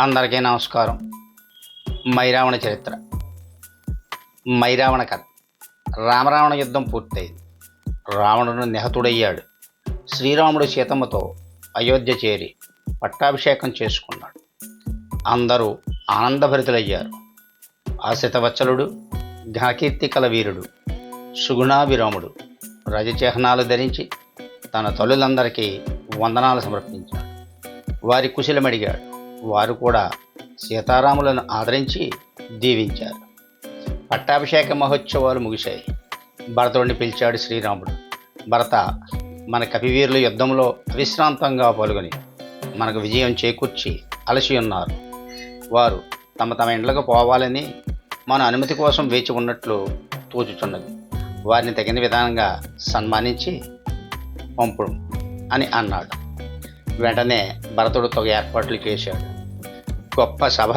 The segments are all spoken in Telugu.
అందరికీ నమస్కారం. మైరావణ చరిత్ర. మైరావణ కథ. రామరావణ యుద్ధం పూర్తయింది. రావణుడు నిహతుడయ్యాడు. శ్రీరాముడు సీతమ్మతో అయోధ్య చేరి పట్టాభిషేకం చేసుకున్నాడు. అందరూ ఆనందభరితులయ్యారు. ఆశితవత్సలుడు ఘనకీర్తి కల వీరుడు సుగుణాభిరాముడు రజచిహ్నాలు ధరించి తన తల్లులందరికీ వందనాలు సమర్పించాడు. వారి కుశలమడిగాడు. వారు కూడా సీతారాములను ఆదరించి దీవించారు. పట్టాభిషేక మహోత్సవాలు ముగిశాయి. భరతుడిని పిలిచాడు శ్రీరాముడు. భరత మన కపివీరుల యుద్ధంలో అవిశ్రాంతంగా పాల్గొని మనకు విజయం చేకూర్చి అలసి ఉన్నారు. వారు తమ తమ ఇండ్లకు పోవాలని మన అనుమతి కోసం వేచి ఉన్నట్లు తోచుచున్నది. వారిని తగిన విధానంగా సన్మానించి పంపుడు అని అన్నాడు. వెంటనే భరతుడు తగు ఏర్పాట్లు చేశాడు. గొప్ప సభ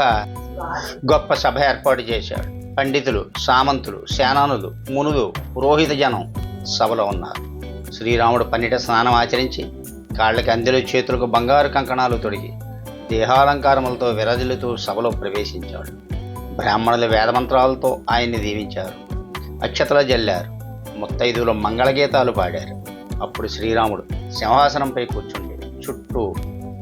గొప్ప సభ ఏర్పాటు చేశాడు పండితులు సామంతులు సేనానులు మునులు పురోహిత జనం సభలో ఉన్నారు. శ్రీరాముడు పన్నెట స్నానం ఆచరించి కాళ్ళకి అందెలు చేతులకు బంగారు కంకణాలు తొడిగి దేహాలంకారములతో విరజిల్లుతూ సభలో ప్రవేశించాడు. బ్రాహ్మణులు వేదమంత్రాలతో ఆయన్ని దీవించారు. అక్షతలు జల్లారు. ముత్తైదులో మంగళగీతాలు పాడారు. అప్పుడు శ్రీరాముడు సింహాసనంపై కూర్చుండి చుట్టూ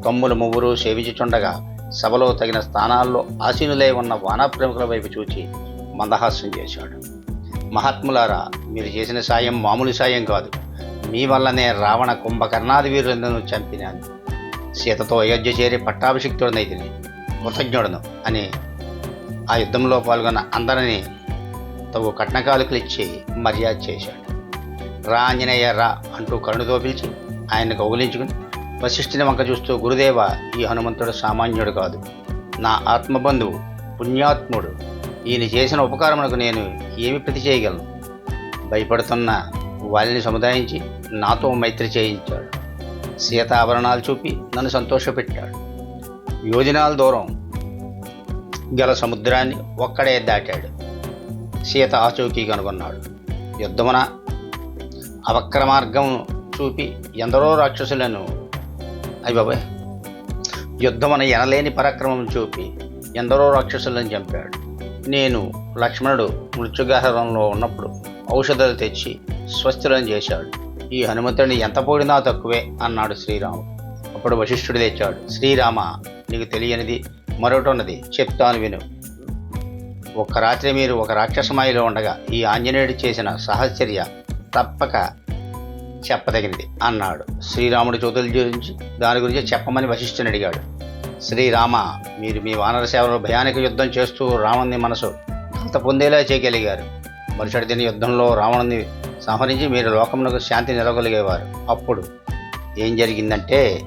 తమ్ములు ముగ్గురు సేవించుచుండగా సభలో తగిన స్థానాల్లో ఆసీనులై ఉన్న వానప్రముఖుల వైపు చూచి మందహాస్యం చేశాడు. మహాత్ములారా మీరు చేసిన సాయం మామూలు సాయం కాదు. మీ వల్లనే రావణ కుంభకర్ణాది వీరులను చంపినాను. సీతతో అయోధ్య చేరి పట్టాభిషిక్తుడనైతిని కృతజ్ఞుడను అని ఆ యుద్ధంలో పాల్గొన్న అందరినీ తగు కట్నకాలుకలిచ్చి మర్యాద చేశాడు. రా ఆంజనేయ రా అంటూ కరుణతో పిలిచి ఆయన్ని కౌగులించుకుని వశిష్ఠుని వంక చూస్తూ గురుదేవ ఈ హనుమంతుడు సామాన్యుడు కాదు. నా ఆత్మబంధువు పుణ్యాత్ముడు. ఈయన చేసిన ఉపకారమునకు నేను ఏమి ప్రతి చేయగలను? భయపడుతున్న వారిని సముదాయించి నాతో మైత్రి చేయించాడు. సీత ఆభరణాలు చూపి నన్ను సంతోషపెట్టాడు. యోజనాల దూరం గల సముద్రాన్ని ఒక్కడే దాటాడు. సీత ఆచూకీ కనుగొన్నాడు. యుద్ధమున అవక్ర మార్గం చూపి ఎందరో రాక్షసులను అయ్య బాబాయ్. యుద్ధమన ఎనలేని పరాక్రమం చూపి ఎందరో రాక్షసులను చంపాడు. నేను లక్ష్మణుడు మృత్యుగాహరంలో ఉన్నప్పుడు ఔషధాలు తెచ్చి స్వస్థులను చేశాడు. ఈ హనుమంతుడిని ఎంత పోడినా తక్కువే అన్నాడు శ్రీరాముడు. అప్పుడు వశిష్ఠుడు తెచ్చాడు శ్రీరామ నీకు తెలియనిది మరొకటి ఉన్నది చెప్తాను విను. ఒక్క రాత్రి మీరు ఒక రాక్షసమాయిలో ఉండగా ఈ ఆంజనేయుడు చేసిన సహచర్య తప్పక చెప్పదగింది. అన్నాడు. శ్రీరాముడి చోతుల గురించి దాని గురించి చెప్పమని వశిష్ఠుని అడిగాడు. శ్రీరామ మీరు మీ వానర సేవలో భయానక యుద్ధం చేస్తూ రావణుని మనసు అంత పొందేలా చేయగలిగారు. మరుసటి దిన యుద్ధంలో రావణుని సంహరించి మీరు లోకమునకు శాంతి నిలవగలిగేవారు అప్పుడు ఏం జరిగిందంటే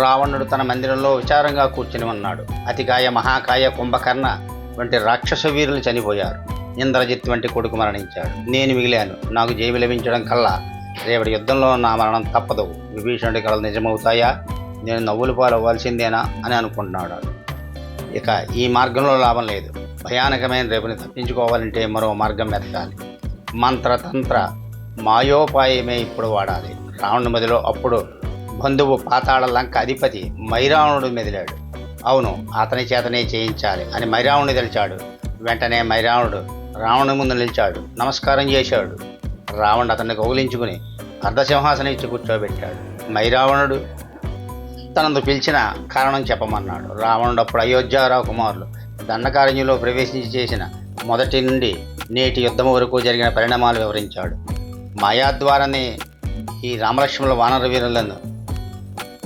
రావణుడు తన మందిరంలో విచారంగా కూర్చుని ఉన్నాడు. అతికాయ మహాకాయ కుంభకర్ణ వంటి రాక్షస వీరులు చనిపోయారు. ఇంద్రజిత్ వంటి కొడుకు మరణించాడు. నేను మిగిలాను. నాకు జైబి లభించడం కల్లా రేపటి యుద్ధంలో నా మరణం తప్పదు. విభీషణుడి కళలు నిజమవుతాయా? నేను నవ్వులు పాలవ్వాల్సిందేనా అని అనుకుంటున్నాడు ఇక ఈ మార్గంలో లాభం లేదు. భయానకమైన రేపుని తప్పించుకోవాలంటే మరో మార్గం వెతకాలి. మంత్రతంత్ర మాయోపాయమే ఇప్పుడు వాడాలి. రావణుడి మదిలో అప్పుడు బంధువు పాతాళ లంక అధిపతి మైరావణుడు మెదిలాడు. అవును అతని చేతనే చేయించాలి అని మైరావణుడు తెలిచాడు. వెంటనే మైరావణుడు రావణుని ముందు నిలిచాడు. నమస్కారం చేశాడు. రావణుడు అతన్ని కౌగిలించుకుని అర్ధసింహాసనం ఇచ్చి కూర్చోబెట్టాడు. మైరావణుడు తనను పిలిచిన కారణం చెప్పమన్నాడు. రావణుడు అప్పుడు అయోధ్యారావు కుమారులు. దండకారణ్యంలో ప్రవేశించి చేసిన మొదటి నుండి నేటి యుద్ధం వరకు జరిగిన పరిణామాలు వివరించాడు. మాయా ద్వారానే ఈ రామలక్ష్మణుల వానర వీరులను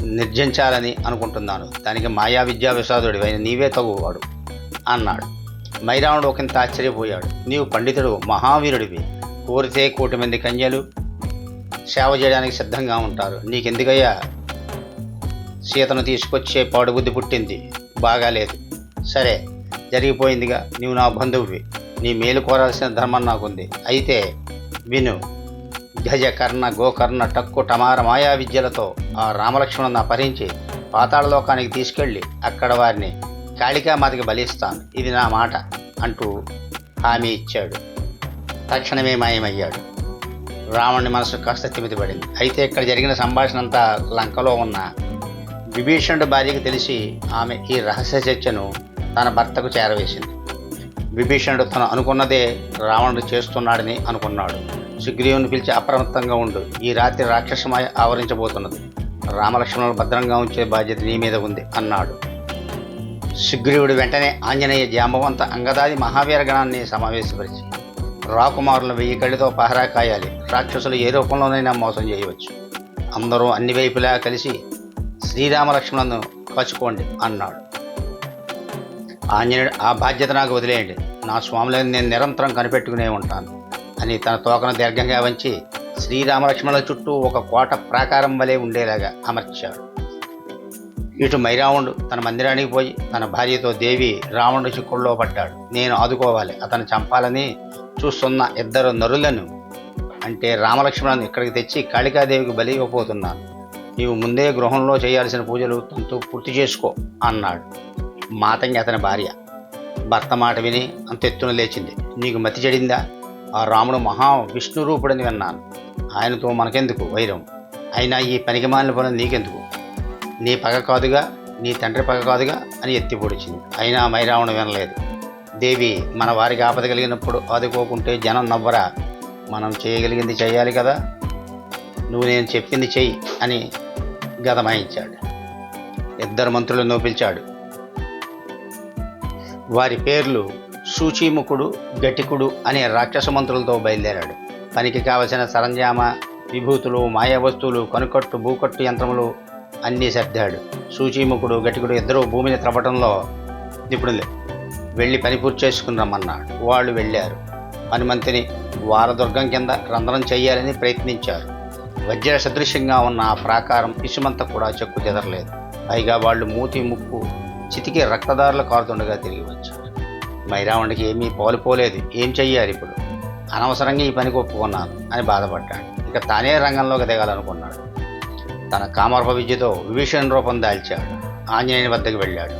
నిర్జించాలని అనుకుంటున్నాను. దానికి మాయా విద్యా విషాదుడి అయిన నీవే తగువాడు అన్నాడు. మైరావణుడు ఒకంత ఆశ్చర్యపోయాడు. నీవు పండితుడు మహావీరుడివి. కోరితే కోటి మంది కన్యలు సేవ చేయడానికి సిద్ధంగా ఉంటారు. నీకెందుకయ్యా? సీతను తీసుకొచ్చే పాడుబుద్ధి పుట్టింది. బాగాలేదు. సరే జరిగిపోయిందిగా. నీవు నా బంధువువి. నీ మేలు కోరాల్సిన ధర్మం నాకుంది. అయితే విను గజ కర్ణ గోకర్ణ టక్కు టమార మాయా విద్యలతో ఆ రామలక్ష్మణుని అపహరించి పాతాళలోకానికి తీసుకెళ్ళి అక్కడ వారిని కాళికామాతకి బలిస్తాను. ఇది నా మాట అంటూ హామీ ఇచ్చాడు. తక్షణమే మాయమయ్యాడు. రావణుని మనసు కాస్త తిమితిపడింది అయితే ఇక్కడ జరిగిన సంభాషణ అంతా లంకలో ఉన్న విభీషణుడు భార్యకు తెలిసి ఆమె ఈ రహస్య చర్చను తన భర్తకు చేరవేసింది. విభీషణుడు తను అనుకున్నదే రావణుడు చేస్తున్నాడని అనుకున్నాడు. సుగ్రీవుని పిలిచి అప్రమత్తంగా ఉండు. ఈ రాత్రి రాక్షసమాయ ఆవరించబోతున్నది. రామలక్ష్మణులు భద్రంగా ఉంచే బాధ్యత నీ మీద ఉంది అన్నాడు. సుగ్రీవుడు వెంటనే ఆంజనేయ జాంబవంత అంగదాది మహావీర గణాన్ని సమావేశపరిచి రాకుమారులు వెయ్యి కళ్ళతో పహరా కాయాలి. రాక్షసులు ఏ రూపంలోనైనా మోసం చేయవచ్చు. అందరూ అన్ని వైపులా కలిసి శ్రీరామలక్ష్మణులను కాచుకోండి అన్నాడు. ఆంజనేయుడు ఆ బాధ్యత నాకు వదిలేయండి. నా స్వాములను నేను నిరంతరం కనిపెట్టుకునే ఉంటాను అని తన తోకను దీర్ఘంగా వంచి శ్రీరామలక్ష్మణుల చుట్టూ ఒక కోట ప్రాకారం వలె ఉండేలాగా అమర్చాడు. ఇటు మైరావణుడు తన మందిరానికి పోయి తన భార్యతో దేవి రావణుడి చిక్కుల్లో పడ్డాడు. నేను ఆదుకోవాలి అతను చంపాలని చూస్తున్న ఇద్దరు నరులను అంటే రామలక్ష్మణులను ఇక్కడికి తెచ్చి కాళికాదేవికి బలి ఇవ్వబోతున్నాను. నీవు ముందే గృహంలో చేయాల్సిన పూజలు తనతో పూర్తి చేసుకో అన్నాడు. మాతంగి అతని భార్య. భర్త మాట విని అంత ఎత్తున లేచింది. నీకు మతి చెడిందా? ఆ రాముడు మహా విష్ణు రూపుడని విన్నాను. ఆయనతో మనకెందుకు వైరం? అయినా ఈ పనికిమాలిన పనులు నీకెందుకు? నీ పగ కాదుగా నీ తండ్రి పగ కాదుగా అని ఎత్తి పొడిచింది. అయినా మైరావణం వినలేదు. దేవి మన వారికి ఆపద కలిగినప్పుడు ఆదుకోకుంటే జనం నవ్వరా? మనం చేయగలిగింది చేయాలి కదా? నువ్వు నేను చెప్పింది చెయ్యి అని గతమాయించాడు ఇద్దరు మంత్రులను పిలిచాడు. వారి పేర్లు సూచీముఖుడు గటికుడు అనే రాక్షస మంత్రులతో బయలుదేరాడు. పనికి కావలసిన సరంజామ విభూతులు మాయా వస్తువులు కనుకట్టు భూకట్టు యంత్రములు అన్నీ సర్దాడు. సూచీముఖుడు గటికుడు ఇద్దరు భూమిని త్రవ్వటంలో నిపుణులే. వెళ్ళి పని పూర్తి చేసుకుని రమ్మన్నాడు వాళ్ళు వెళ్ళారు. హనుమంతుని వారదుర్గం కింద రంధ్రం చేయాలని ప్రయత్నించారు. వజ్ర సదృశ్యంగా ఉన్న ఆ ప్రాకారం ఇసుమంత కూడా చెక్కు చెదరలేదు. పైగా వాళ్ళు మూతి ముక్కు చితికి రక్తదారులు కారుతుండగా తిరిగి వచ్చారు. మైరావణికి ఏమీ పోలిపోలేదు ఏం చెయ్యాలి ఇప్పుడు? అనవసరంగా ఈ పనికి ఒప్పుకున్నాను అని బాధపడ్డాడు. ఇక తానే రంగంలోకి దిగాలనుకున్నాడు. తన కామర్భ విద్యతో విభీషణ రూపం దాల్చాడు. ఆంజనేయుని వద్దకు వెళ్ళాడు.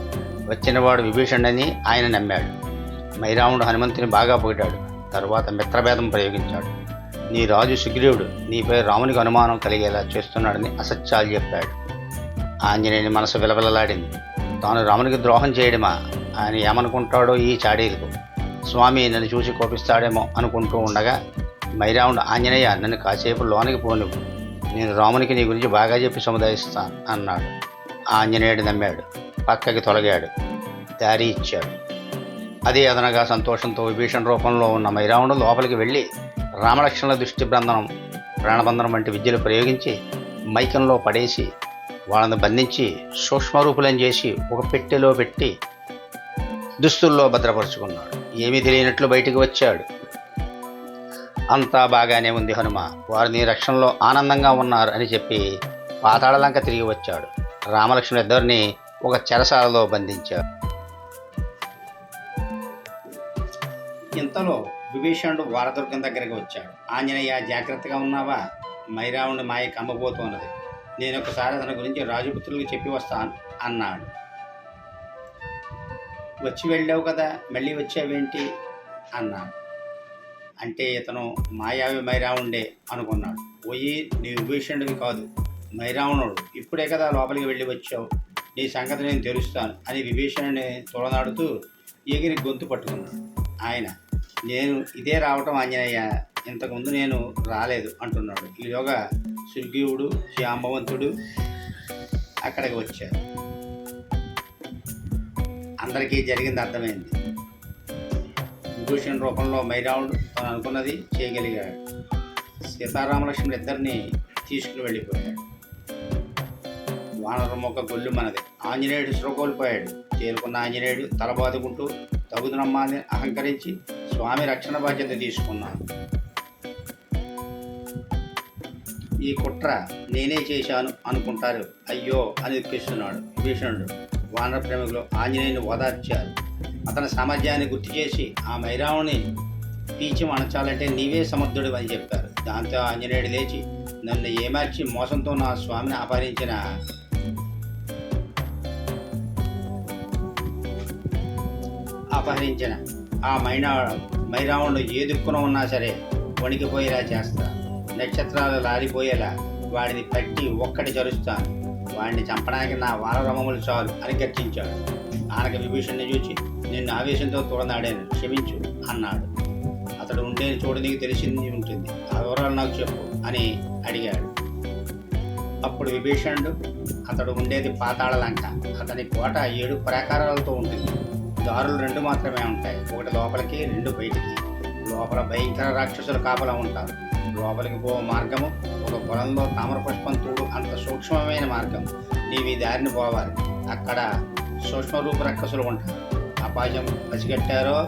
వచ్చినవాడు విభీషణని ఆయన నమ్మాడు. మైరాముడు హనుమంతుని బాగా పొగిడాడు. తరువాత మిత్రభేదం ప్రయోగించాడు. నీ రాజు సుగ్రీవుడు నీపై రామునికి అనుమానం కలిగేలా చేస్తున్నాడని అసత్యాలు చెప్పాడు. ఆంజనేయుని మనసు విలవిలలాడింది. తాను రామునికి ద్రోహం చేయడమా? ఆయన ఏమనుకుంటాడో ఈ చాడీలకు స్వామి నన్ను చూసి కోపిస్తాడేమో అనుకుంటూ ఉండగా మైరాముడు ఆంజనేయ నన్ను కాసేపు లోనికి పోనివ్వు. నేను రామునికి నీ గురించి బాగా చెప్పి సముదాయిస్తాను అన్నాడు. ఆంజనేయుడు నమ్మాడు. పక్కకి తొలగాడు. దారి ఇచ్చాడు. అదే అదనగా సంతోషంతో విభీషణ రూపంలో ఉన్న మైరావణుడు లోపలికి వెళ్ళి రామలక్ష్మణుల దృష్టి బంధనం ప్రాణబంధనం వంటి విద్యలు ప్రయోగించి మైకంలో పడేసి వాళ్ళని బంధించి సూక్ష్మరూపులను చేసి ఒక పెట్టెలో పెట్టి దుస్తుల్లో భద్రపరుచుకున్నాడు. ఏమీ తెలియనట్లు బయటికి వచ్చాడు. అంతా బాగానే ఉంది హనుమ. వారు నీ రక్షణలో ఆనందంగా ఉన్నారు అని చెప్పి పాతాళలంక తిరిగి వచ్చాడు. రామలక్ష్మణ ఇద్దరిని ఒక చెరసాలలో బంధించాడు. ఇంతలో విభీషణుడు వారదుర్గం దగ్గరికి వచ్చాడు. ఆంజనేయ జాగ్రత్తగా ఉన్నావా? మైరావుని మాయ కమ్మబోతున్నది నేను ఒకసారి అతని గురించి రాజుపుత్రులకు చెప్పి వస్తాను అన్నాడు. వచ్చి వెళ్ళావు కదా? మళ్ళీ వచ్చావేంటి? అన్నాడు. అంటే ఇతను మాయావి మైరావుండే అనుకున్నాడు. పోయి నీ విభీషణుడివి కాదు. మైరావణుడు ఇప్పుడే కదా లోపలికి వెళ్ళి వచ్చావు. నీ సంగతి నేను తెలుస్తాను అని విభీషణుని తొలనాడుతూ ఎగిరి గొంతు పట్టుకున్నాడు. ఆయన నేను ఇదే రావటం ఆంజనేయ ఇంతకుముందు నేను రాలేదు అంటున్నాడు. ఈలోగా సుగ్రీవుడు శ్యాంబవంతుడు అక్కడికి వచ్చారు. అందరికీ జరిగింది అర్థమైంది. విభూషణ్ రూపంలో మైరావుడు తను అనుకున్నది చేయగలిగాడు. సీతారామలక్ష్మణులు ఇద్దరిని తీసుకుని వెళ్ళిపోయాడు. వానర మొక్క గొల్లు మనది. ఆంజనేయుడు శ్రోకోల్పోయాడు చేరుకున్న ఆంజనేయుడు తలబాదుకుంటూ తగుదనమ్మాన్ని అహంకరించి స్వామి రక్షణ బాధ్యత తీసుకున్నాను ఈ కుట్ర నేనే చేశాను అనుకుంటారు. అయ్యో అని దుఃఖిస్తున్నాడు భీషణుడు వానర ప్రేమికులు ఆంజనేయుని ఓదార్చారు. అతని సామర్థ్యాన్ని గుర్తు చేసి ఆ మైరావుని పీచి అణచాలంటే నీవే సమర్థుడు అని చెప్పారు. దాంతో ఆంజనేయుడు లేచి నన్ను ఏమార్చి మోసంతో నా స్వామిని అపహరించిన అపహరించిన ఆ మైనా మైరావణుడు ఏ దిక్కున ఉన్నా సరే వణికిపోయేలా చేస్తా. నక్షత్రాలు లారిపోయేలా వాడిని పట్టి ఒక్కటి జరుస్తాను వాడిని చంపడానికి నా వారరమములు చాలు అని గర్జించాడు. ఆనక విభీషణ్ణి చూచి నిన్ను ఆవేశంతో తోడనాడాను క్షమించు అన్నాడు. అతడు ఉండే చోటు నీకు తెలిసింది ఉంటుంది. ఆ వివరాలు నాకు చెప్పు అని అడిగాడు. అప్పుడు విభీషణుడు అతడు ఉండేది పాతాళ లంక. అతని కోట ఏడు ప్రాకారాలతో ఉంటుంది. దారులు రెండు మాత్రమే ఉంటాయి. ఒకటి లోపలికి రెండు బయటికి. లోపల భయంకర రాక్షసులు కాపలా ఉంటారు. లోపలికి పో మార్గము ఒక పొలంలో తామర పుష్పం తూడు అంత సూక్ష్మమైన మార్గం. నీవి దారిని పోవాలి. అక్కడ సూక్ష్మ రూప రాక్షసులు ఉంటారు. అపాయం పసిగట్టారో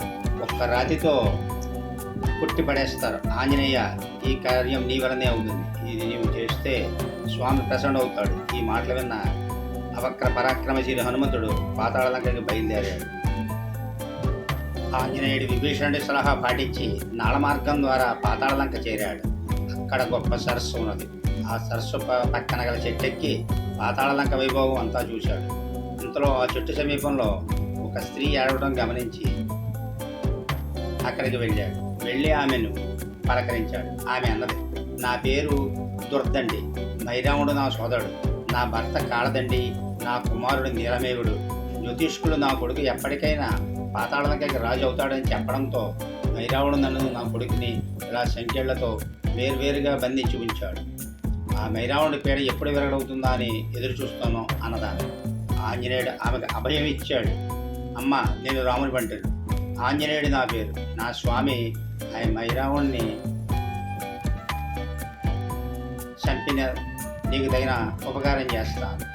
ఒక్క రాతితో పుట్టి పడేస్తారు. ఆంజనేయ ఈ కార్యం నీ వలనే అవుతుంది. ఇది నీవు చేస్తే స్వామి ప్రసన్న అవుతాడు. ఈ మాటలు విన్న అవక్ర పరాక్రమశీలి హనుమంతుడు పాతాళలంకకి బయలుదేరాడు. ఆంజనేయుడు విభీషణుడి సలహా పాటించి నాళ మార్గం ద్వారా పాతాళలంక చేరాడు. అక్కడ గొప్ప సరస్సు ఉన్నది. ఆ సరస్సు పక్కన గల చెట్టెక్కి పాతాళలంక వైభవం అంతా చూశాడు. ఇంతలో ఆ చెట్టు సమీపంలో ఒక స్త్రీ ఏడవడం గమనించి అక్కడికి వెళ్ళాడు. వెళ్ళి ఆమెను పలకరించాడు. ఆమె అన్నది నా పేరు దుర్దండి. నైరాముడు నా సోదరుడు. నా భర్త కాళదండి. నా కుమారుడు నీలమేవుడు. జ్యోతిష్కుడు నా కొడుకు ఎప్పటికైనా పాతాళనకైకి రాజు అవుతాడని చెప్పడంతో మైరావుడు నన్ను నా కొడుకుని ఇలా సంఖ్యలతో వేర్వేరుగా బంధించి ఉంచాడు. ఆ మైరావుడి పేడ ఎప్పుడు విరగడవుతుందా అని ఎదురు చూస్తాను అన్నదాన్ని. ఆంజనేయుడు ఆమెకు అభయం ఇచ్చాడు. అమ్మ నేను రాముని పంటను. ఆంజనేయుడు నా పేరు. నా స్వామి ఆయన మైరావుణ్ణి చంపిన నీకు తగిన ఉపకారం చేస్తాను.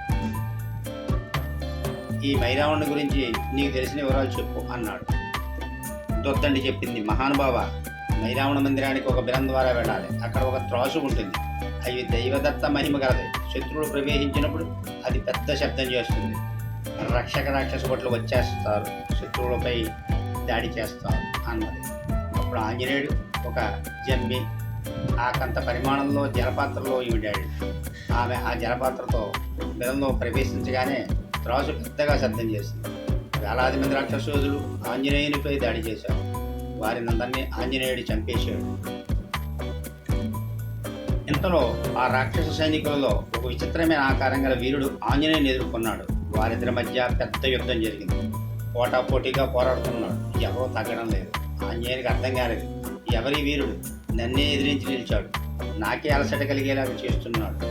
ఈ మైరావణుని గురించి నీకు తెలిసిన వివరాలు చెప్పు అన్నాడు. దొద్దండి చెప్పింది మహానుభావ. మైరావణ మందిరానికి ఒక బిలం ద్వారా వెళ్ళాలి. అక్కడ ఒక త్రాసు ఉంటుంది. అవి దైవదత్త మహిమ కలదు శత్రువులు ప్రవేశించినప్పుడు అది పెద్ద శబ్దం చేస్తుంది. రక్షక రాక్షస భట్లు వచ్చేస్తారు శత్రువులపై దాడి చేస్తారు అన్నది. అప్పుడు ఆంజనేయుడు ఒక జమ్మి ఆ కంత పరిమాణంలో జలపాత్రలో ఈవిడాడు ఆమె ఆ జలపాత్రతో బిలంలో ప్రవేశించగానే త్రాసు పెద్దగా శబ్దం చేసింది. వేలాది మంది రాక్షసోదులు ఆంజనేయునిపై దాడి చేశారు. వారిని అందరినీ ఆంజనేయుడు చంపేశాడు. ఇంతలో ఆ రాక్షస సైనికులలో ఒక విచిత్రమైన ఆకారం గల వీరుడు ఆంజనేయుని ఎదుర్కొన్నాడు. వారిద్దరి మధ్య పెద్ద యుద్ధం జరిగింది. పోటా పోటీగా పోరాడుతున్నాడు. ఎవరో తగ్గడం లేదు. ఆంజనేయునికి అర్థం కాలేదు. ఎవరి వీరుడు నన్నే ఎదిరించి నిలిచాడు. నాకే అలసట కలిగేలాగా చేస్తున్నాడు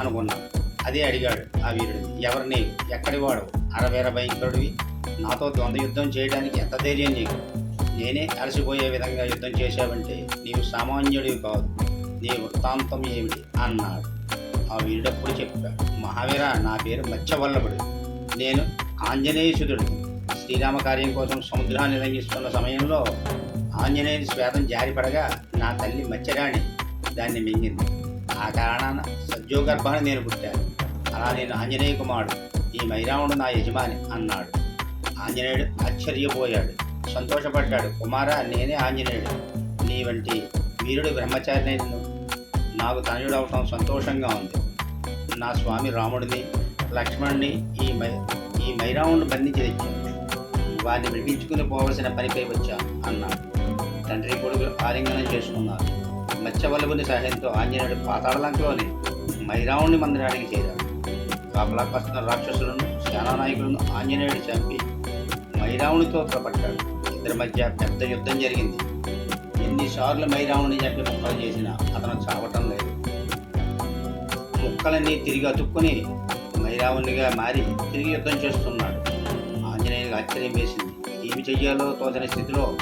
అనుకున్నాడు. అదే అడిగాడు ఆ వీరుడు. ఎవరిని? ఎక్కడి వాడు? అరవేర భయంకరుడివి. నాతో ద్వంద్వ యుద్ధం చేయడానికి ఎంత ధైర్యం నీకు? నేనే అలసిపోయే విధంగా యుద్ధం చేశావంటే నీవు సామాన్యుడివి కాదు. నీ వృత్తాంతం ఏమిటి? అన్నాడు. ఆ వీరుడప్పుడు చెప్పాడు మహావీర నా పేరు మత్స్యవల్లభుడు. నేను ఆంజనేయసుడు శ్రీరామ కార్యం కోసం సముద్రాన్ని లంఘిస్తున్న సమయంలో ఆంజనేయుని శ్వేతం జారిపడగా నా తల్లి మత్స్యరాణి దాన్ని మింగింది. ఆ కారణాన సద్యోగర్భాన్ని నేను పుట్టాను. అలా నేను ఆంజనేయ కుమారుడు ఈ మైరాముడు నా యజమాని అన్నాడు. ఆంజనేయుడు ఆశ్చర్యపోయాడు. సంతోషపడ్డాడు కుమార నేనే ఆంజనేయుడు నీ వంటి వీరుడు బ్రహ్మచారి నేను నాకు తనయుడు అవటం సంతోషంగా ఉంది. నా స్వామి రాముడిని లక్ష్మణుని ఈ మై ఈ మైరాముడిని బంధించి తెచ్చాను వారిని విడిపించుకుని పోవలసిన పనిపై వచ్చాను అన్నాడు. తండ్రి కొడుకులు ఆలింగనం చేసుకున్నారు. మత్స్యవల్లభుని సహాయంతో ఆంజనేయుడు పాతాళలంకలోని మైరావుని మందిరానికి చేరాడు. కాపలా వస్తున్న రాక్షసులను సేనానాయకులను ఆంజనేయుడు చంపి మైరావునితో పట్టాడు ఇద్దరి మధ్య పెద్ద యుద్ధం జరిగింది. ఎన్నిసార్లు మైరావుని చెప్పి ముక్కలు చేసినా అతను చావటం లేదు. ముక్కలన్నీ తిరిగి అతుక్కుని మైరావునిగా మారి తిరిగి యుద్ధం చేస్తున్నాడు. ఆంజనేయునికి ఆశ్చర్యం వేసింది. ఏమి చెయ్యాలో తోచని స్థితిలో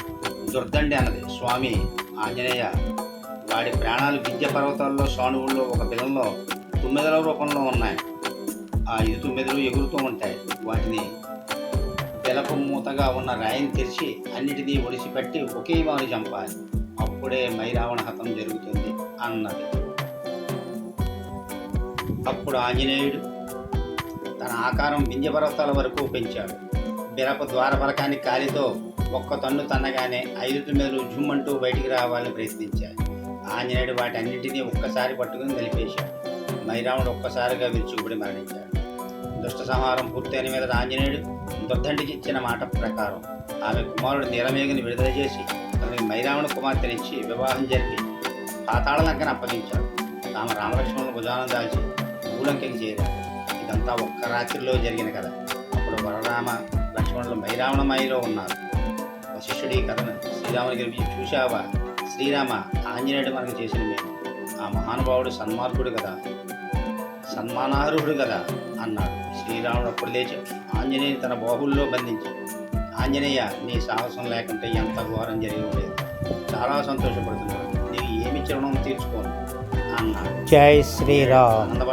దుర్దండి అన్నది. స్వామి ఆంజనేయ వాడి ప్రాణాలు విద్య పర్వతాల్లో సానువుల్లో ఒక బిలంలో తుమ్మెదల రూపంలో ఉన్నాయి. ఆ ఇరు తుమ్మెదలు ఎగురుతూ ఉంటాయి. వాటిని బెలపు మూతగా ఉన్న రాయిని తెరిచి అన్నిటినీ ఒడిసిపెట్టి ఒకే వారు చంపాలి. అప్పుడే మైరావణ హతం జరుగుతుంది అన్నది. అప్పుడు ఆంజనేయుడు తన ఆకారం వింధ్యపర్వతాల వరకు పెంచాడు. బిరప ద్వారపలకాన్ని కాలితో ఒక్క తన్ను తన్నగానే ఐదు తొమ్మిదిలు జుమ్మంటూ బయటికి రావాలని ప్రయత్నించాడు. ఆంజనేయుడు వాటన్నింటినీ ఒక్కసారి పట్టుకుని నిలిపేశాడు. మైరాముడు ఒక్కసారిగా విరుచుకుపడి మరణించాడు. దుష్ట సంహారం పూర్తయిన మీద ఆంజనేయుడు దుర్దండికి ఇచ్చిన మాట ప్రకారం ఆమె కుమారుడు నీలమేఘని విడుదల చేసి అతనికి మైరాముడు కుమార్తెనిచ్చి వివాహం జరిపి పాతాళ లంకను అప్పగించాడు తాము రామలక్ష్మణుడు భుజానం దాల్చి భూలంకకి చేరాడు ఇదంతా ఒక్క రాత్రిలో జరిగిన కథ. అప్పుడు వరరామ లక్ష్మణులు మైరావణమాయిలో ఉన్నారు. వశిష్ఠుడి కథను శ్రీరాముని గెలిపి చూశావా? శ్రీరామ ఆంజనేయుడు మనకు చేసిన మేము ఆ మహానుభావుడు సన్మార్గుడు కదా? సన్మానార్హుడు కదా? అన్నాడు. శ్రీరాముడు అప్పుడు లేచి ఆంజనేయుని తన బాహుల్లో బంధించి ఆంజనేయ నీ సాహసం లేకుంటే ఎంత ఘోరం జరిగి ఉండేది చాలా సంతోషపడుతున్నాడు నీకు ఏమి చిరణం తీర్చుకోను అన్నాడు. జై శ్రీరామ్. ఆనంద